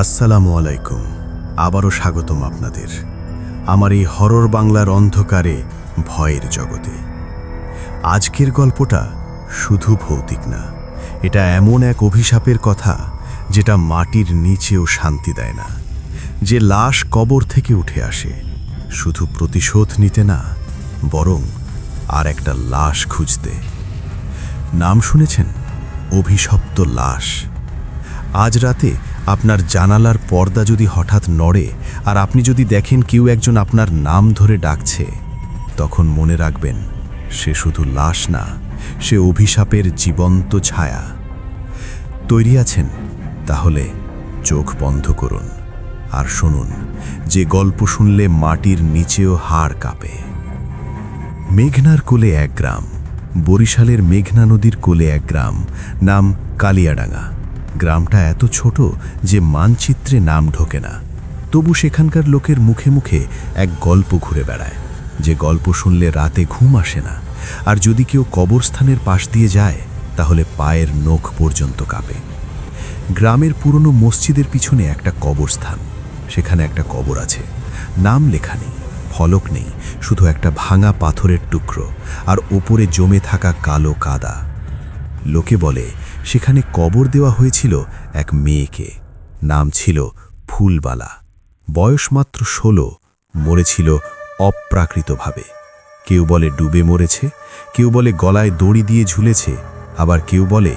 আসসালামু আলাইকুম। আবারও স্বাগতম আপনাদের। আমার এই হরর বাংলার অন্ধকারে ভয়ের জগতে। আজকের গল্পটা শুধু ভৌতিক না, এটা এমন এক অভিশাপের কথা যেটা মাটির নিচেও শান্তি দেয় না, যে লাশ কবর থেকে উঠে আসে। শুধু প্রতিশোধ নিতে না, বরং আর একটা লাশ খুঁজতে। নাম শুনেছেন? অভিশপ্ত লাশ। আজ রাতে আপনার জানালার পর্দা যদি হঠাৎ নড়ে আর আপনি যদি দেখেন কেউ একজন আপনার নাম ধরে ডাকছে, তখন মনে রাখবেন, সে শুধু লাশ না, সে অভিশাপের জীবন্ত ছায়া। তৈরি আছেন, তাহলে চোখ বন্ধ করুন। আর শুনুন, যে গল্প শুনলে মাটির নিচেও হাড় কাঁপে। মেঘনার কোলে এক গ্রাম, বরিশালের মেঘনা নদীর কোলে এক গ্রাম, নাম কালিয়াডাঙ্গা। গ্রামটা এত ছোট যে মানচিত্রে নাম ঢোকে না। তবু সেখানকার লোকের মুখে মুখে এক গল্প ঘুরে বেড়ায়, যে গল্প শুনলে রাতে ঘুম আসে না। আর যদি কেউ কবরস্থানের পাশ দিয়ে যায়, তাহলে পায়ের নখ পর্যন্ত কাঁপে। গ্রামের পুরনো মসজিদের পিছনে একটা কবরস্থান, সেখানে একটা কবর আছে। নাম লেখা নেই, ফলক নেই, শুধু একটা ভাঙা পাথরের টুকরো, আর ওপরে জমে থাকা কালো কাদা। লোকে বলে, সেখানে কবর দেওয়া হয়েছিল এক মেয়েকে। নাম ছিল ফুলবালা। বয়স মাত্র ষোলো, মরেছিল অপ্রাকৃতভাবে। কেউ বলে ডুবে মরেছে, কেউ বলে গলায় দড়ি দিয়ে ঝুলেছে, আবার কেউ বলে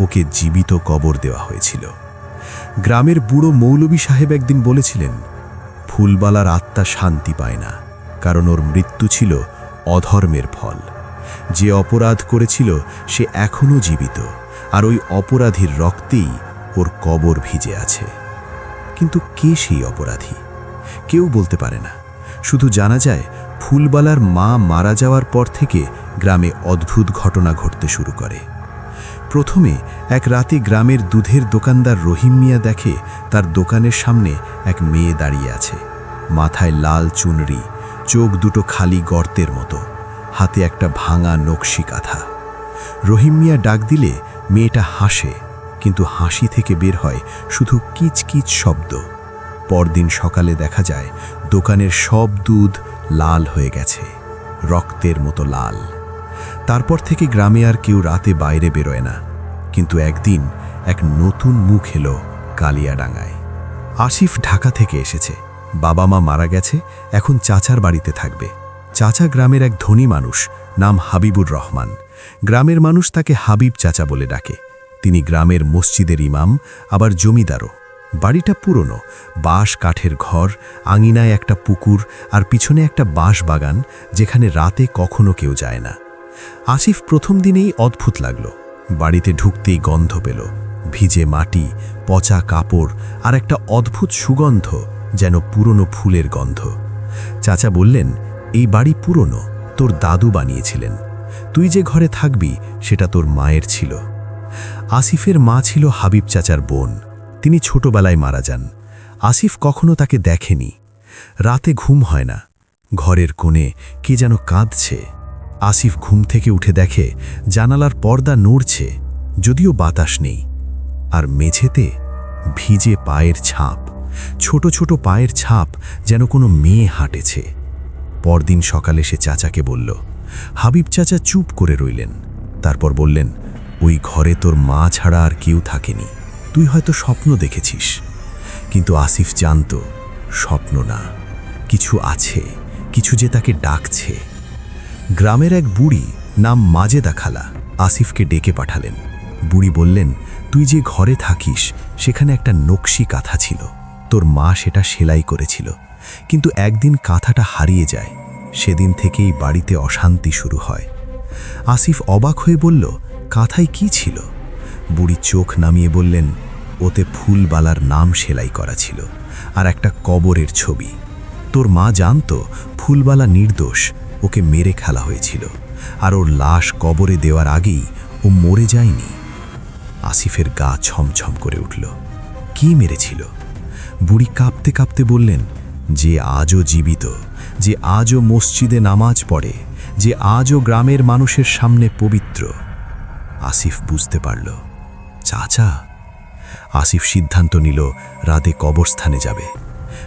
ওকে জীবিত কবর দেওয়া হয়েছিল। গ্রামের বুড়ো মৌলবী সাহেব একদিন বলেছিলেন, ফুলবালার আত্মা শান্তি পায় না, কারণ ওর মৃত্যু ছিল অধর্মের ফল। যে অপরাধ করেছিল সে এখনও জীবিত, আর ওই অপরাধীর রক্তেই ওর কবর ভিজে আছে। কিন্তু কে সেই অপরাধী? কেউ বলতে পারে না। শুধু জানা যায়, ফুলবালার মা মারা যাওয়ার পর থেকে গ্রামে অদ্ভুত ঘটনা ঘটতে শুরু করে। প্রথমে এক রাতে গ্রামের দুধের দোকানদার রহিম মিয়া দেখে তার দোকানের সামনে এক মেয়ে দাঁড়িয়ে আছে। মাথায় লাল চুনরি, চোখ দুটো খালি গর্তের মতো। হাতে একটা ভাঙা নকশি কাঁথা। রহিম মিয়া ডাক দিলে মেয়েটা হাসে, কিন্তু হাসি থেকে বের হয় শুধু কিচ কিচ শব্দ। পরদিন সকালে দেখা যায়, দোকানের সব দুধ লাল হয়ে গেছে, রক্তের মতো লাল। তারপর থেকে গ্রামে আর কেউ রাতে বাইরে বেরোয় না, কিন্তু একদিন এক নতুন মুখ এলো কালিয়াডাঙ্গায়। আসিফ ঢাকা থেকে এসেছে বাবা মা মারা গেছে, এখন চাচার বাড়িতে থাকবে। চাচা গ্রামের এক ধনী মানুষ নাম হাবিবুর রহমান। গ্রামের মানুষ তাকে হাবিব চাচা বলে ডাকে। তিনি গ্রামের মসজিদের ইমাম, আবার জমিদারও। বাড়িটা পুরনো, বাঁশ কাঠের ঘর, আঙিনায় একটা পুকুর আর পিছনে একটা বাঁশ বাগান, যেখানে রাতে কখনো কেউ যায় না। আসিফ প্রথম দিনেই অদ্ভুত লাগল। বাড়িতে ঢুকতেই গন্ধ পেল। ভিজে মাটি, পচা কাপড় আর একটা অদ্ভুত সুগন্ধ, যেন পুরনো ফুলের গন্ধ। চাচা বললেন এই বাড়ি পুরনো, তোর দাদু বানিয়েছিলেন। তুই যে ঘরে থাকবি, সেটা তোর মায়ের ছিল। আসিফের মা ছিল হাবিব চাচার বোন। তিনি ছোটবেলায় মারা যান। আসিফ কখনো তাকে দেখেনি। রাতে ঘুম হয় না। ঘরের কোণে কে যেন কাঁদছে। আসিফ ঘুম থেকে উঠে দেখে জানালার পর্দা নড়ছে, যদিও বাতাস নেই। আর মেঝেতে ভিজে পায়ের ছাপ, ছোট ছোট পায়ের ছাপ যেন কোনো মেয়ে হাঁটেছে। পরদিন সকালে সে চাচাকে বলল, হাবিব চাচা চুপ করে রইলেন। তারপর বললেন, ওই ঘরে তোর মা ছাড়া আর কেউ থাকেনি। তুই হয়তো স্বপ্ন দেখেছিস। কিন্তু আসিফ জানত, স্বপ্ন না। কিছু আছে, কিছু যে তাকে ডাকছে। গ্রামের এক বুড়ি নাম মাজেদা খালা আসিফকে ডেকে পাঠালেন। বুড়ি বললেন, তুই যে ঘরে থাকিস, সেখানে একটা নকশি কাঁথা ছিল। তোর মা সেটা সেলাই করেছিল। কিন্তু একদিন কাঁথাটা হারিয়ে যায়। সেদিন থেকেই বাড়িতে অশান্তি শুরু হয়। আসিফ অবাক হয়ে বলল, কাঁথায় কি ছিল? বুড়ি চোখ নামিয়ে বললেন, ওতে ফুলবালার নাম সেলাই করা ছিল আর একটা কবরের ছবি। তোর মা জানতো, ফুলবালা নির্দোষ, ওকে মেরে খেলা হয়েছিল আর ওর লাশ কবরে দেওয়ার আগেই ও মরে যায়নি। আসিফের গা ছমছম করে উঠল, কি মেরেছিল? বুড়ি কাঁপতে কাঁপতে বললেন যে আজও জীবিত, যে আজও মসজিদে নামাজ পড়ে, যে আজও গ্রামের মানুষের সামনে পবিত্র। আসিফ বুঝতে পারল, চাচা। আসিফ সিদ্ধান্ত নিল, রাতে কবরস্থানে যাবে।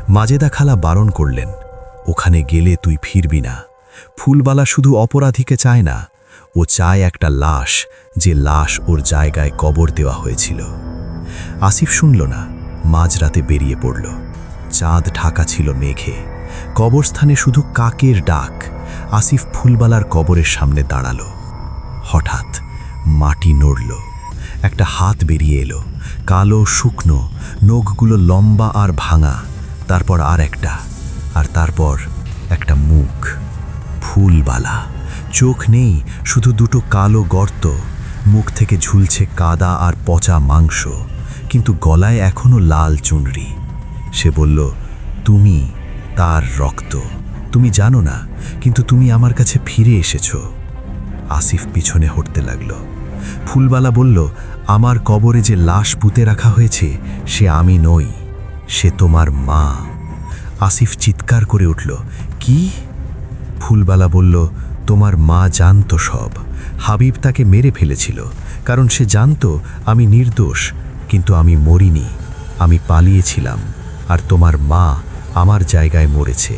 মাজেদা খালা বারণ করলেন, ওখানে গেলে তুই ফিরবি না। ফুলবালা শুধু অপরাধীকে চায় না, ও চায় একটা লাশ, যে লাশ ওর জায়গায় কবর দেওয়া হয়েছিল। আসিফ শুনল না, মাঝরাতে বেরিয়ে পড়ল। চাঁদ ঢাকা ছিল মেঘে। কবরস্থানে শুধু কাকের ডাক আসিফ ফুলবালার কবরের সামনে দাঁড়াল। হঠাৎ মাটি নড়ল। একটা হাত বেরিয়ে এলো। কালো, শুকনো, নখগুলো লম্বা আর ভাঙা। তারপর আর একটা, আর তারপর একটা মুখ। ফুলবালা। চোখ নেই, শুধু দুটো কালো গর্ত। মুখ থেকে ঝুলছে কাদা আর পচা মাংস। কিন্তু গলায় এখনও লাল চুনরি। সে বলল, তুমি তার রক্ত। তুমি জানো না, কিন্তু তুমি আমার কাছে ফিরে এসেছ। আসিফ পিছনে হটতে লাগল। ফুলবালা বলল, আমার কবরে যে লাশ পুঁতে রাখা হয়েছে, সে আমি নই, সে তোমার মা। আসিফ চিৎকার করে উঠল, কি? ফুলবালা বলল, তোমার মা জানত সব। হাবিব তাকে মেরে ফেলেছিল, কারণ সে জানত, আমি নির্দোষ, কিন্তু আমি মরিনি, আমি পালিয়েছিলাম। আর তোমার মা আমার জায়গায় মরেছে।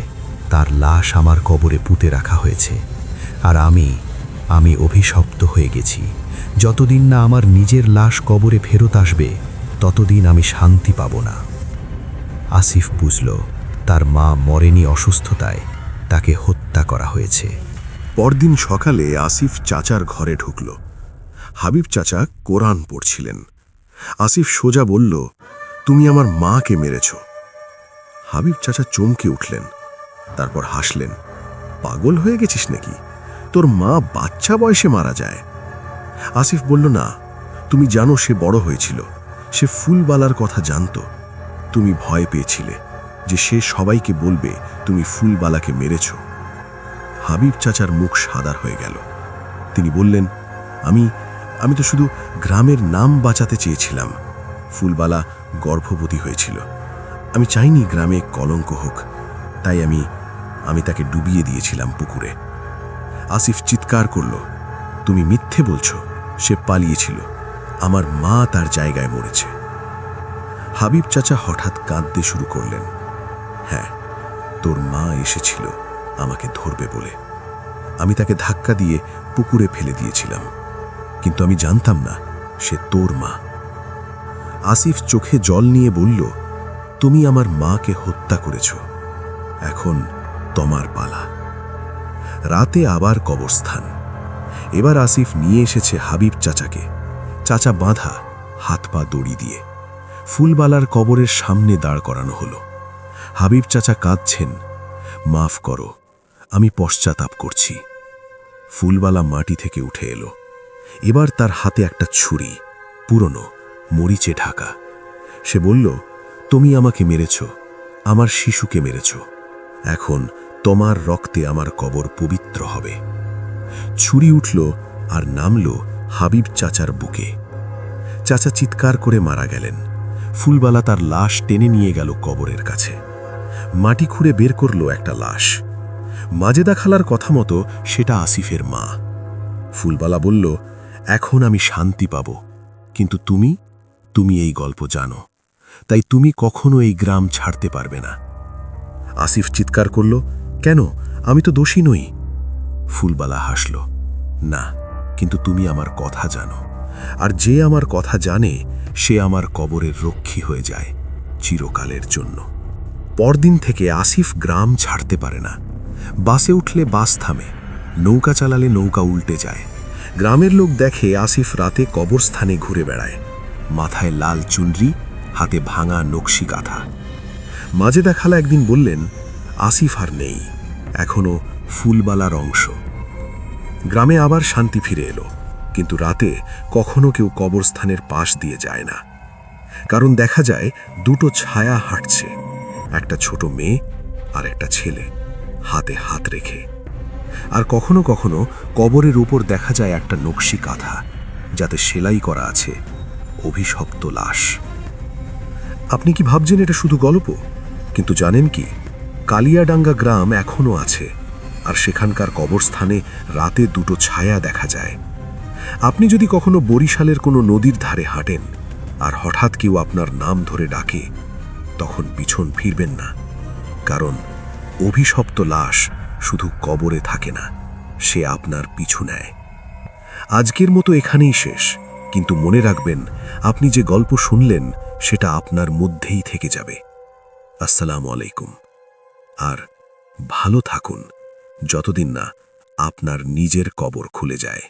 তার লাশ আমার কবরে পুঁতে রাখা হয়েছে। আর আমি আমি অভিশপ্ত হয়ে গেছি। যতদিন না আমার নিজের লাশ কবরে ফেরত আসবে, ততদিন আমি শান্তি পাব না। আসিফ বুঝল, তার মা মরেনি অসুস্থতায়, তাকে হত্যা করা হয়েছে। পরদিন সকালে আসিফ চাচার ঘরে ঢুকল। হাবিব চাচা কোরআন পড়ছিলেন। আসিফ সোজা বলল, তুমি আমার মাকে মেরেছ। হাবিব চাচা চমকে উঠলেন। তারপর হাসলেন, পাগল হয়ে গেছিস নাকি? তোর মা বাচ্চা বয়সে মারা যায়। আসিফ বলল, না, তুমি জানো সে বড় হয়েছিল। সে ফুলবালার কথা জানতো। তুমি ভয় পেয়েছিলে যে সে সবাইকে বলবে তুমি ফুলবালাকে মেরেছ। হাবিব চাচার মুখ সাদার হয়ে গেল। তিনি বললেন, আমি আমি তো শুধু গ্রামের নাম বাঁচাতে চেয়েছিলাম। ফুলবালা গর্ভবতী হয়েছিল। আমি চাইনি গ্রামে কলঙ্ক হোক, তাই আমি আমি তাকে ডুবিয়ে দিয়েছিলাম পুকুরে। আসিফ চিৎকার করল, তুমি মিথ্যে বলছ, সে পালিয়েছিল, আমার মা তার জায়গায় মরেছে। হাবিব চাচা হঠাৎ কাঁদতে শুরু করলেন হ্যাঁ তোর মা এসেছিল আমাকে ধরবে বলে। আমি তাকে ধাক্কা দিয়ে পুকুরে ফেলে দিয়েছিলাম, কিন্তু আমি জানতাম না সে তোর মা। আসিফ চোখে জল নিয়ে বলল তুমি আমার মাকে হত্যা করেছ। এখন তোমার পালা। রাতে আবার কবরস্থান। এবার আসিফ নিয়ে এসেছে হাবিব চাচাকে। চাচা বাঁধা, হাত পা দড়ি দিয়ে। ফুলবালার কবরের সামনে দাঁড় করানো হলো। হাবিব চাচা কাঁদছেন, মাফ করো, আমি পশ্চাতাপ করছি। ফুলবালা মাটি থেকে উঠে এলো। এবার তার হাতে একটা ছুরি, পুরনো, মরিচে ঢাকা। সে বলল তুমি আমাকে মেরেছ, আমার শিশুকে মেরেছ। এখন তোমার রক্তে আমার কবর পবিত্র হবে। ছুরি উঠল আর নামল হাবিব চাচার বুকে। চাচা চিৎকার করে মারা গেলেন। ফুলবালা তার লাশ টেনে নিয়ে গেল কবরের কাছে। মাটি খুঁড়ে বের করল একটা লাশ। মাজেদা খালার কথা মতো সেটা আসিফের মা। ফুলবালা বলল, এখন আমি শান্তি পাব। কিন্তু তুমি তুমি এই গল্প জানো। তাই তুমি কখনো এই গ্রাম ছাড়তে পারবে না। আসিফ চিৎকার করল, কেন? আমি তো দোষী নই। ফুলবালা হাসল, না, কিন্তু তুমি আমার কথা জানো। আর যে আমার কথা জানে, সে আমার কবরের রক্ষী হয়ে যায় চিরকালের জন্য। পরদিন থেকে আসিফ গ্রাম ছাড়তে পারে না। বাসে উঠলে বাস থামে, নৌকা চালালে নৌকা উল্টে যায়। গ্রামের লোক দেখে আসিফ রাতে কবরস্থানে ঘুরে বেড়ায়। মাথায় লাল চুনরি হাতে ভাঙা নকশি গাথা মাজেদা খালা একদিন বললেন, আসিফ আর নেই, এখনও ফুলবালার অংশ। গ্রামে আবার শান্তি ফিরে এলো, কিন্তু রাতে কখনো কেউ কবরস্থানের পাশ দিয়ে যায় না। কারণ দেখা যায়, দুটো ছায়া হাঁটছে, একটা ছোট মেয়ে আর একটা ছেলে, হাতে হাত রেখে। আর কখনো কখনো কবরের উপর দেখা যায় একটা নকশি কাঁথা যাতে সেলাই করা আছে অভিশপ্ত লাশ। আপনি কি ভাবছেন এটা শুধু গল্প? কিন্তু জানেন কি, কালিয়াডাঙ্গা গ্রাম এখনও আছে, আর সেখানকার কবরস্থানে রাতে দুটো ছায়া দেখা যায়। আপনি যদি কখনো বরিশালের কোনো নদীর ধারে হাঁটেন, আর হঠাৎ কেউ আপনার নাম ধরে ডাকে, তখন পিছন ফিরবেন না, কারণ অভিশপ্ত লাশ শুধু কবরে থাকে না, সে আপনার পিছু নেয়। আজকের মতো এখানেই শেষ, কিন্তু মনে রাখবেন, আপনি যে গল্প শুনলেন সেটা আপনার মধ্যেই থেকে যাবে। আসসালাম আলাইকুম। আর ভালো থাকুন, যতদিন না আপনার নিজের কবর খুলে যায়।